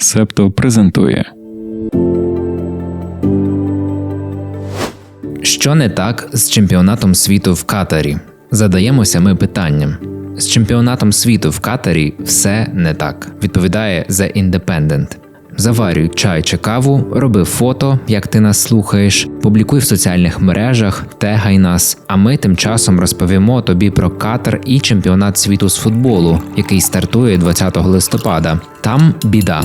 Септо презентує Що не так з чемпіонатом світу в Катарі? Задаємося ми питанням. З чемпіонатом світу в Катарі все не так, відповідає The Independent. Заварюй чай чи каву, роби фото, як ти нас слухаєш, публікуй в соціальних мережах, тегай нас. А ми тим часом розповімо тобі про Катар і чемпіонат світу з футболу, який стартує 20 листопада. Там біда.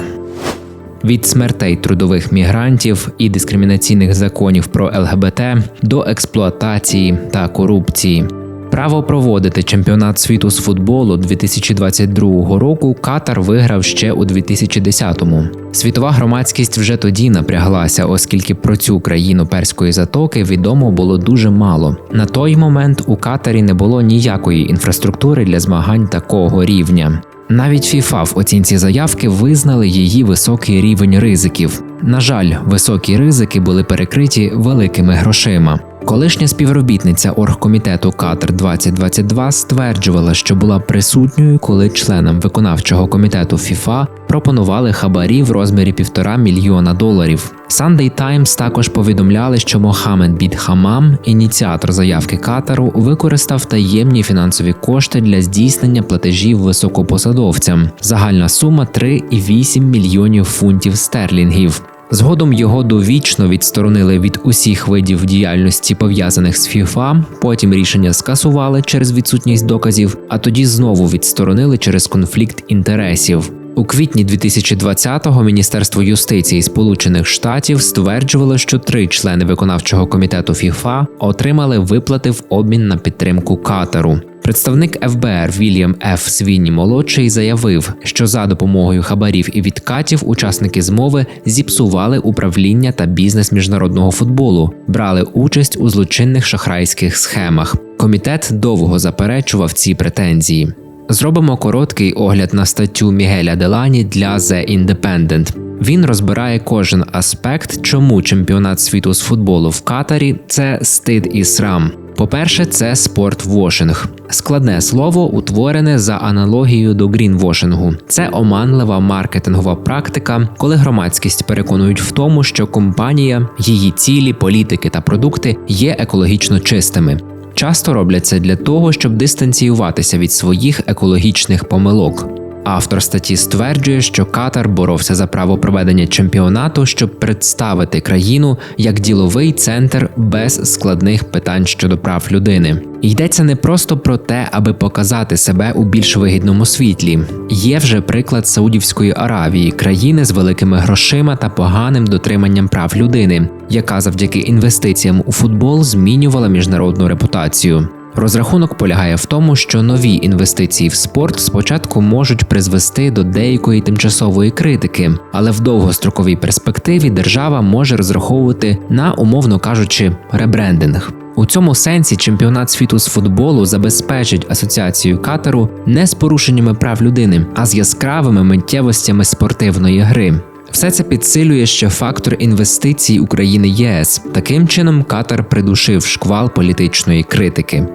Від смертей трудових мігрантів і дискримінаційних законів про ЛГБТ до експлуатації та корупції. Право проводити чемпіонат світу з футболу 2022 року Катар виграв ще у 2010-му. Світова громадськість вже тоді напряглася, оскільки про цю країну перської затоки відомо було дуже мало. На той момент у Катарі не було ніякої інфраструктури для змагань такого рівня. Навіть ФІФА в оцінці заявки визнали її високий рівень ризиків. На жаль, високі ризики були перекриті великими грошима. Колишня співробітниця оргкомітету Катар 2022 стверджувала, що була присутньою, коли членам виконавчого комітету ФІФА пропонували хабарі в розмірі півтора мільйона доларів. Sunday Times також повідомляли, що Мохамед Бід Хамам, ініціатор заявки Катару, використав таємні фінансові кошти для здійснення платежів високопосадовцям. Загальна сума 3,8 мільйонів фунтів стерлінгів. Згодом його довічно відсторонили від усіх видів діяльності пов'язаних з ФІФА. Потім рішення скасували через відсутність доказів, а тоді знову відсторонили через конфлікт інтересів. У квітні 2020-го Міністерство юстиції Сполучених Штатів стверджувало, що три члени виконавчого комітету ФІФА отримали виплати в обмін на підтримку Катару. Представник ФБР Вільям Ф. Свінні молодший заявив, що за допомогою хабарів і відкатів учасники змови зіпсували управління та бізнес міжнародного футболу, брали участь у злочинних шахрайських схемах. Комітет довго заперечував ці претензії. Зробимо короткий огляд на статтю Мігеля Делані для The Independent. Він розбирає кожен аспект, чому чемпіонат світу з футболу в Катарі це стид і срам. По-перше, це спортвошинг. Складне слово, утворене за аналогією до грінвошингу. Це оманлива маркетингова практика, коли громадськість переконують в тому, що компанія, її цілі, політики та продукти є екологічно чистими. Часто роблять це для того, щоб дистанціюватися від своїх екологічних помилок. Автор статті стверджує, що Катар боровся за право проведення чемпіонату, щоб представити країну як діловий центр без складних питань щодо прав людини. Йдеться не просто про те, аби показати себе у більш вигідному світлі. Є вже приклад Саудівської Аравії, країни з великими грошима та поганим дотриманням прав людини, яка завдяки інвестиціям у футбол змінювала міжнародну репутацію. Розрахунок полягає в тому, що нові інвестиції в спорт спочатку можуть призвести до деякої тимчасової критики, але в довгостроковій перспективі держава може розраховувати на, умовно кажучи, ребрендинг. У цьому сенсі чемпіонат світу з футболу забезпечить асоціацію Катару не з порушеннями прав людини, а з яскравими миттєвостями спортивної гри. Все це підсилює ще фактор інвестицій України ЄС. Таким чином, Катар придушив шквал політичної критики.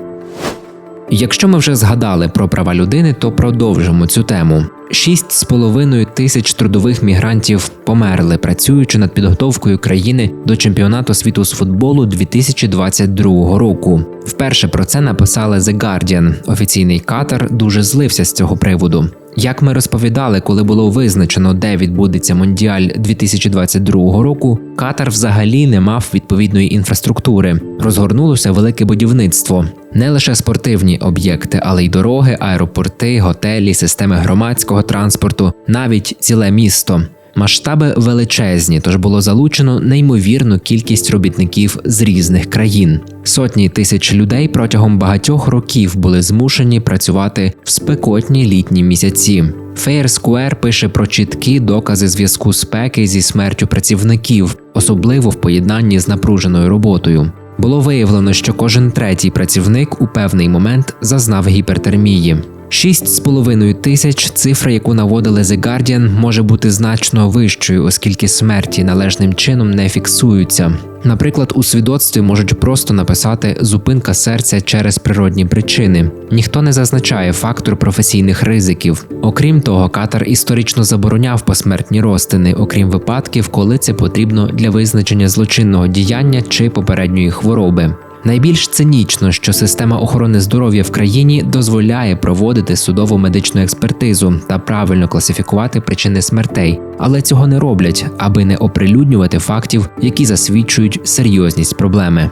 Якщо ми вже згадали про права людини, то продовжимо цю тему. 6,5 тисяч трудових мігрантів померли, працюючи над підготовкою країни до чемпіонату світу з футболу 2022 року. Вперше про це написали The Guardian. Офіційний Катар дуже злився з цього приводу. Як ми розповідали, коли було визначено, де відбудеться Мондіаль 2022 року, Катар взагалі не мав відповідної інфраструктури. Розгорнулося велике будівництво. Не лише спортивні об'єкти, але й дороги, аеропорти, готелі, системи громадського транспорту, навіть ціле місто. Масштаби величезні, тож було залучено неймовірну кількість робітників з різних країн. Сотні тисяч людей протягом багатьох років були змушені працювати в спекотні літні місяці. Fair Square пише про чіткі докази зв'язку спеки зі смертю працівників, особливо в поєднанні з напруженою роботою. Було виявлено, що кожен третій працівник у певний момент зазнав гіпертермії. 6,5 тисяч цифра, яку наводили The Guardian, може бути значно вищою, оскільки смерті належним чином не фіксуються. Наприклад, у свідоцтві можуть просто написати зупинка серця через природні причини. Ніхто не зазначає фактор професійних ризиків. Окрім того, Катар історично забороняв посмертні розтини, окрім випадків, коли це потрібно для визначення злочинного діяння чи попередньої хвороби. Найбільш цинічно, що система охорони здоров'я в країні дозволяє проводити судову медичну експертизу та правильно класифікувати причини смертей, але цього не роблять, аби не оприлюднювати фактів, які засвідчують серйозність проблеми.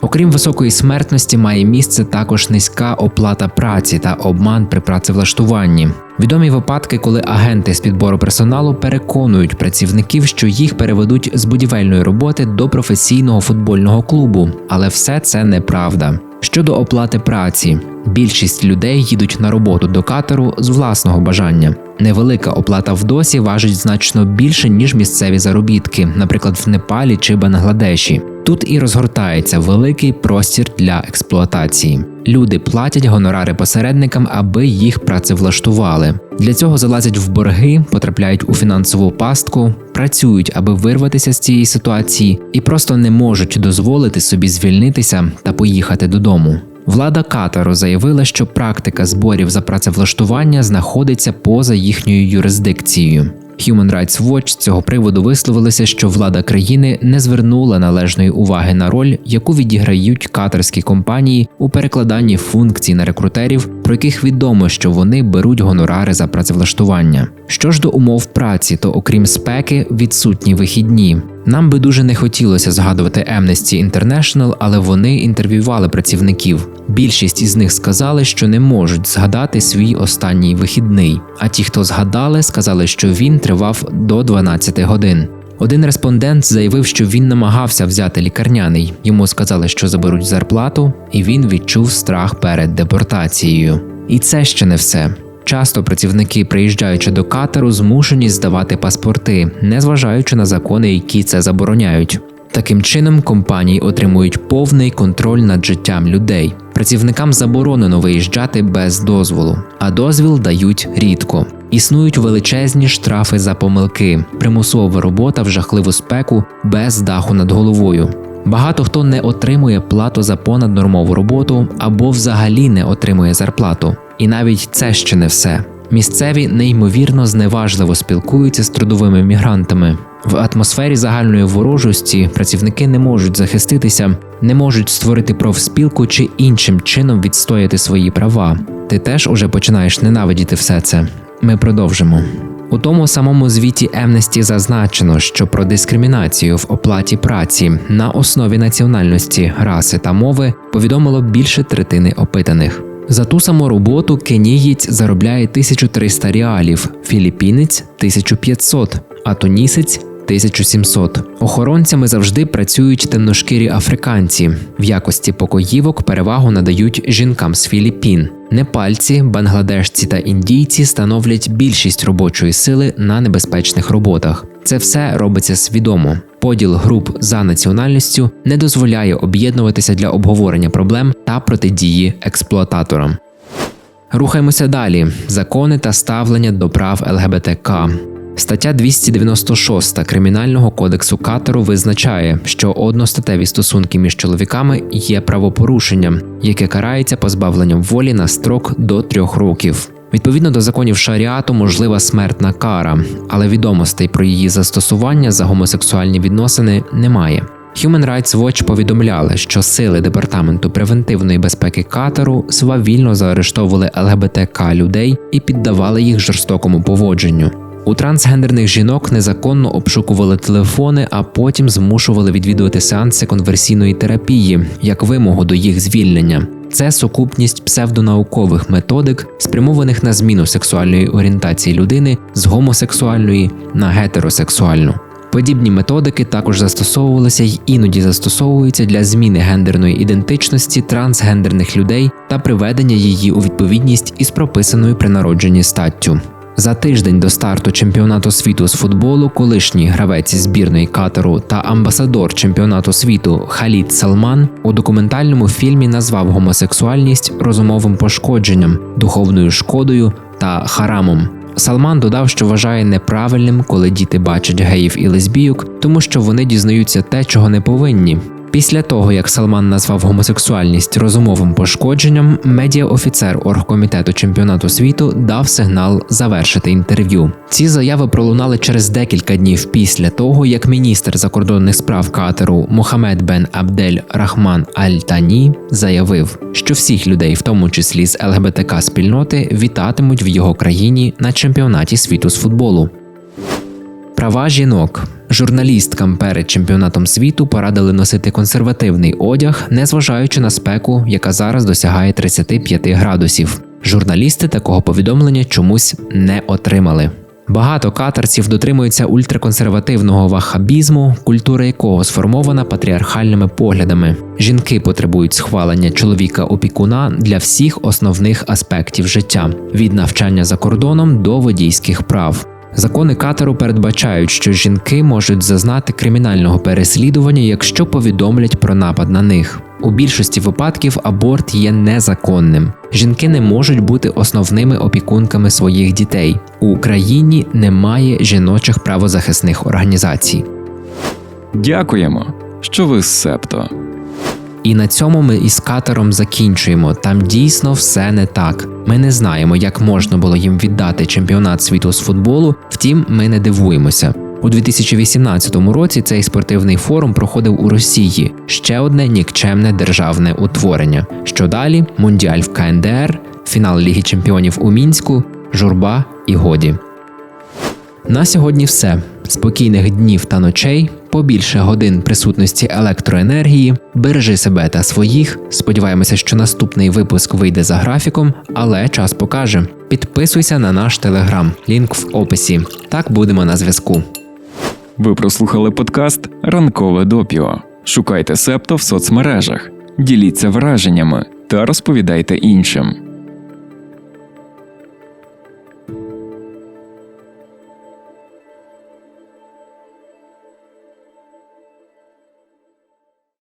Окрім високої смертності, має місце також низька оплата праці та обман при працевлаштуванні. Відомі випадки, коли агенти з підбору персоналу переконують працівників, що їх переведуть з будівельної роботи до професійного футбольного клубу, але все це неправда. Щодо оплати праці, більшість людей їдуть на роботу до катеру з власного бажання. Невелика оплата в досі важить значно більше ніж місцеві заробітки, наприклад, в Непалі чи Бангладеші. Тут і розгортається великий простір для експлуатації. Люди платять гонорари посередникам, аби їх працевлаштували. Для цього залазять в борги, потрапляють у фінансову пастку, працюють, аби вирватися з цієї ситуації, і просто не можуть дозволити собі звільнитися та поїхати додому. Влада Катару заявила, що практика зборів за працевлаштування знаходиться поза їхньою юрисдикцією. Human Rights Watch з цього приводу висловилися, що влада країни не звернула належної уваги на роль, яку відіграють катарські компанії у перекладанні функцій на рекрутерів, про яких відомо, що вони беруть гонорари за працевлаштування. Що ж до умов праці, то окрім спеки, відсутні вихідні. Нам би дуже не хотілося згадувати Amnesty International, але вони інтерв'ювали працівників. Більшість із них сказали, що не можуть згадати свій останній вихідний. А ті, хто згадали, сказали, що він тривав до 12 годин. Один респондент заявив, що він намагався взяти лікарняний. Йому сказали, що заберуть зарплату, і він відчув страх перед депортацією. І це ще не все. Часто працівники, приїжджаючи до катеру, змушені здавати паспорти, незважаючи на закони, які це забороняють. Таким чином, компанії отримують повний контроль над життям людей. Працівникам заборонено виїжджати без дозволу, а дозвіл дають рідко. Існують величезні штрафи за помилки, примусова робота в жахливу спеку без даху над головою. Багато хто не отримує плату за понаднормову роботу або взагалі не отримує зарплату. І навіть це ще не все. Місцеві неймовірно зневажливо спілкуються з трудовими мігрантами. В атмосфері загальної ворожості працівники не можуть захиститися, не можуть створити профспілку чи іншим чином відстояти свої права. Ти теж уже починаєш ненавидіти все це. Ми продовжимо. У тому самому звіті Amnesty зазначено, що про дискримінацію в оплаті праці на основі національності, раси та мови повідомило більше третини опитаних. За ту саму роботу кенієць заробляє 1300 реалів, філіппінець 1500, а тунісець 1700. Охоронцями завжди працюють темношкірі африканці. В якості покоївок перевагу надають жінкам з Філіппін. Непальці, бангладешці та індійці становлять більшість робочої сили на небезпечних роботах. Це все робиться свідомо. Поділ груп за національністю не дозволяє об'єднуватися для обговорення проблем та протидії експлуататорам. Рухаємося далі: закони та ставлення до прав ЛГБТК. Стаття 296 Кримінального кодексу Катеру визначає, що одностатеві стосунки між чоловіками є правопорушенням, яке карається позбавленням волі на строк до трьох років. Відповідно до законів шаріату можлива смертна кара, але відомостей про її застосування за гомосексуальні відносини немає. Human Rights Watch повідомляли, що сили департаменту превентивної безпеки Катару свавільно заарештовували ЛГБТК людей і піддавали їх жорстокому поводженню. У трансгендерних жінок незаконно обшукували телефони, а потім змушували відвідувати сеанси конверсійної терапії як вимогу до їх звільнення. Це сукупність псевдонаукових методик, спрямованих на зміну сексуальної орієнтації людини з гомосексуальної на гетеросексуальну. Подібні методики також застосовувалися й іноді застосовуються для зміни гендерної ідентичності трансгендерних людей та приведення її у відповідність із прописаною при народженні статтю. За тиждень до старту чемпіонату світу з футболу колишній гравець збірної Катару та амбасадор чемпіонату світу Халід Салман у документальному фільмі назвав гомосексуальність розумовим пошкодженням, духовною шкодою та харамом. Салман додав, що вважає неправильним, коли діти бачать геїв і лесбійок, тому що вони дізнаються те, чого не повинні. Після того, як Салман назвав гомосексуальність розумовим пошкодженням, медіаофіцер оргкомітету чемпіонату світу дав сигнал завершити інтерв'ю. Ці заяви пролунали через декілька днів після того, як міністр закордонних справ Катеру Мохамед Бен Абдель Рахман Аль Тані заявив, що всіх людей, в тому числі з ЛГБТК спільноти, вітатимуть в його країні на чемпіонаті світу з футболу. Права жінок. Журналісткам перед чемпіонатом світу порадили носити консервативний одяг, незважаючи на спеку, яка зараз досягає 35 градусів. Журналісти такого повідомлення чомусь не отримали. Багато катарців дотримуються ультраконсервативного ваххабізму, культура якого сформована патріархальними поглядами. Жінки потребують схвалення чоловіка-опікуна для всіх основних аспектів життя від навчання за кордоном до водійських прав. Закони Катару передбачають, що жінки можуть зазнати кримінального переслідування, якщо повідомлять про напад на них. У більшості випадків аборт є незаконним. Жінки не можуть бути основними опікунками своїх дітей. У Україні немає жіночих правозахисних організацій. Дякуємо, що ви з септо. І на цьому ми із катером закінчуємо. Там дійсно все не так. Ми не знаємо, як можна було їм віддати чемпіонат світу з футболу. Втім, ми не дивуємося. У 2018 році цей спортивний форум проходив у Росії ще одне нікчемне державне утворення. Що далі? Мундіаль в КНДР, фінал Ліги Чемпіонів у мінську, журба і годі. На сьогодні все. Спокійних днів та ночей, побільше годин присутності електроенергії. Бережи себе та своїх. Сподіваємося, що наступний випуск вийде за графіком, але час покаже. Підписуйся на наш телеграм, лінк в описі. Так будемо на зв'язку. Ви прослухали подкаст Ранкове допіо. Шукайте септо в соцмережах, діліться враженнями та розповідайте іншим.